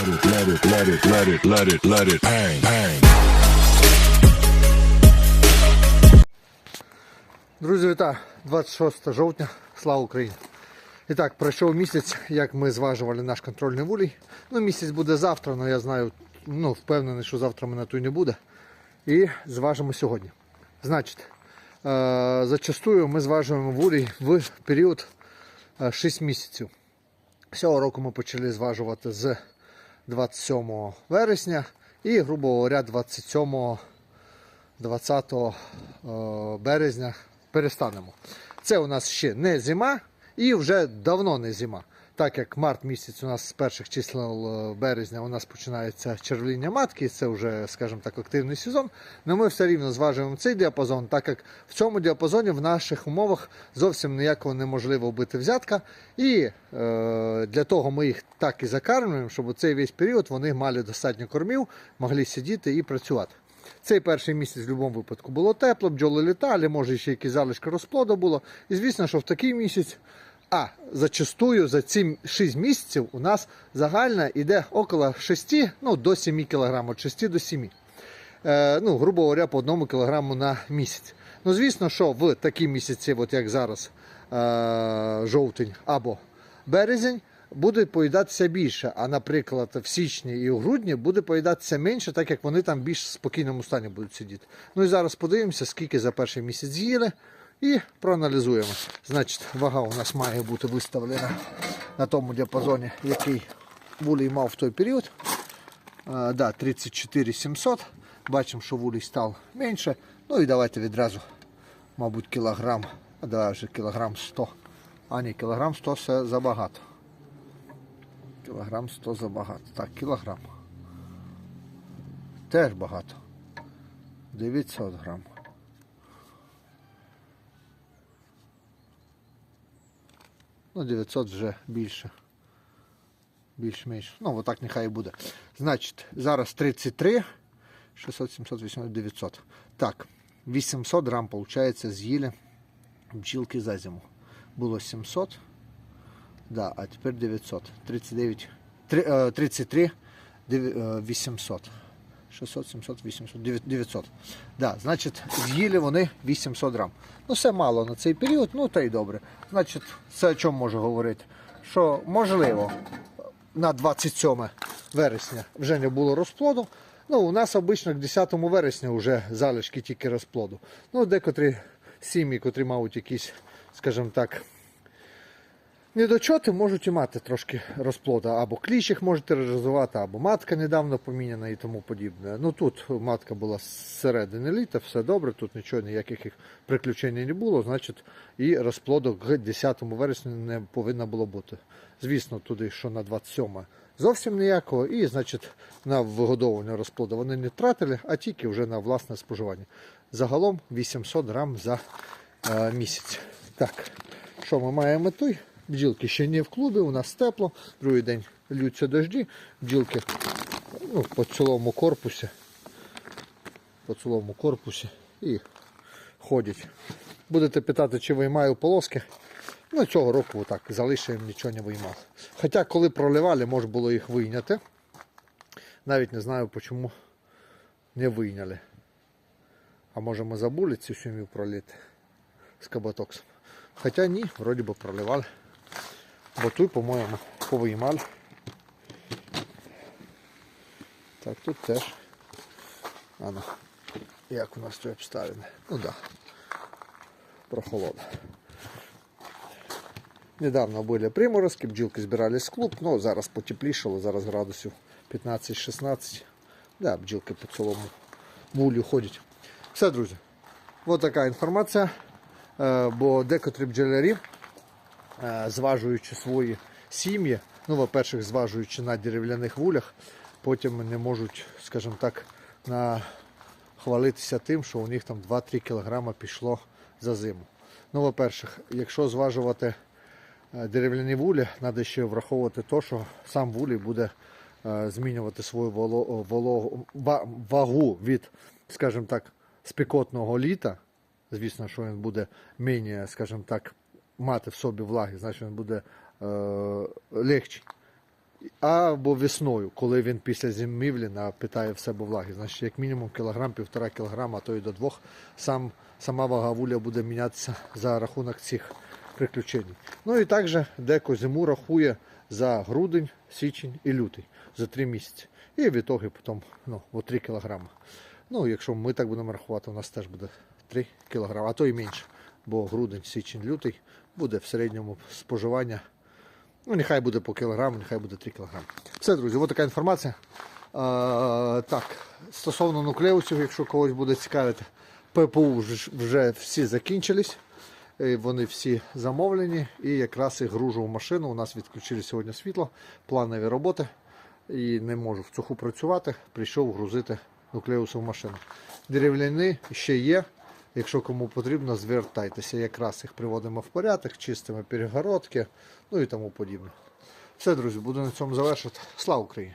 Let it, let it, let it, let it, let it, bang, bang. Друзі, вітаю! 26 жовтня, слава Україні! І так, пройшов місяць, як ми зважували наш контрольний вулій. Ну, місяць буде завтра, але я знаю, ну, впевнений, що завтра мене тут не буде. І зважимо сьогодні. Значить, е- зачастую ми зважуємо вулій в період е, 6 місяців. Цього року ми почали зважувати з 27 вересня і, грубо говоря, 27 20 е, березня перестанемо. Це у нас ще не зима і вже давно не зима. Так як март місяць у нас з перших чисел е, березня у нас починається червління матки, це вже, скажімо так, активний сезон. Але ми все рівно зважуємо цей діапазон, так як в цьому діапазоні в наших умовах зовсім ніякого неможливо вбити взятка. І е, для того ми їх так і закармлюємо, щоб у цей весь період вони мали достатньо кормів, могли сидіти і працювати. Цей перший місяць в будь-якому випадку було тепло, бджоли літали, може ще якісь залишки розплоду було. І звісно, що в такий місяць, а зачастую за ці 6 місяців у нас загальна йде около 6 ну, до 7 кг, від 6 до 7 е, ну, грубо говоря, по 1 кг на місяць. Ну, звісно, що в такі місяці, от як зараз е, жовтень або березень, буде поїдатися більше. А, наприклад, в січні і у грудні буде поїдатися менше, так як вони там більш в спокійному стані будуть сидіти. Ну і зараз подивимося, скільки за перший місяць з'їли. І проаналізуємо. Значить, вага у нас має бути виставлена на тому діапазоні, який вулій мав в той період. А, да, 34 700. Бачимо, що вулій став менше. Ну і давайте відразу, мабуть, кілограм, а давай вже кілограм 100. А ні, кілограм 100 це забагато. Кілограм 100 забагато. Так, кілограм. Теж багато. 900 грам. Ну, 900 вже більше. Більш-менш. Ну, отак нехай і буде. Значить, зараз 33, 600, 700, 800, 900. Так, 800 грам, виходить, з'їли бджілки за зиму. Було 700. Да, а тепер 900. 39, три- е, 33, дев- е, 800. 600, 700, 800, 900. 900. Да, значить, з'їли вони 800 грам. Ну, це мало на цей період, ну та й добре. Значить, це о чому можу говорити? Що можливо, на 27 вересня вже не було розплоду. Ну, у нас обично к 10 вересня вже залишки тільки розплоду. Ну, декотрі сім'ї, котрі мають якісь, скажімо так, Недочоти можуть і мати трошки розплоду, або кліщ їх можете розвивати, або матка недавно поміняна і тому подібне. Ну тут матка була з середини літа, все добре, тут нічого, ніяких приключень не було, значить і розплоду к 10 вересня не повинно було бути. Звісно, туди, що на 27 зовсім ніякого, і значить на вигодовування розплоду вони не тратили, а тільки вже на власне споживання. Загалом 800 грам за е, місяць. Так, що ми маємо тут? Бджілки ще не в клубі, у нас тепло, другий день льються дожді, бджілки ну, по цілому корпусі, по цілому корпусі і ходять. Будете питати, чи виймаю полоски. Ну, цього року отак залишимо, нічого не виймав. Хоча, коли проливали, можна було їх вийняти. Навіть не знаю, чому не вийняли. А може ми забули цю сім'ю пролити з кабатоксом. Хоча ні, вроді би проливали. Бо тут, по-моєму, повиймали. Так, тут теж. Ано. Як у нас тут обставини? Ну так. Да. Прохолода. Недавно були приморозки, бджілки збирались в клуб, ну зараз потеплішало, зараз градусів 15-16. Да, бджілки по цілому вулю ходять. Все, друзі. Ось така інформація. Е, Бо декотрі бджолярі, зважуючи свої сім'ї, ну, по-перше, зважуючи на дерев'яних вулях, потім не можуть, скажімо так, на... хвалитися тим, що у них там 2-3 кг пішло за зиму. Ну, по-перше, якщо зважувати е, дерев'яні вулі, треба ще враховувати те, що сам вулій буде е, змінювати свою воло- воло- вагу від, скажімо так, спекотного літа. Звісно, що він буде менше, скажімо так, мати в собі влаги, значить він буде е, легший. або весною, коли він після зимівлі напитає в себе влаги. Значить, як мінімум кілограм, півтора кілограма, а то і до двох. Сам, сама вага вуля буде мінятися за рахунок цих приключень. Ну і також деко зиму рахує за грудень, січень і лютий за три місяці. І в ітогі потім ну, о 3 кілограми. Ну, якщо ми так будемо рахувати, у нас теж буде 3 кілограми, а то і менше. Бо грудень, січень, лютий буде в середньому споживання. Ну, нехай буде по кілограму, нехай буде 3 кілограми. Все, друзі, ось така інформація. А, так, стосовно нуклеусів, якщо когось буде цікавити, ППУ вже, вже всі закінчились. Вони всі замовлені і якраз їх гружу в машину. У нас відключили сьогодні світло, планові роботи. І не можу в цуху працювати. Прийшов грузити нуклеуси в машину. Дерев'яні ще є. Якщо кому потрібно, звертайтеся. Якраз їх приводимо в порядок, чистимо перегородки, ну і тому подібне. Все, друзі, буду на цьому завершити. Слава Україні!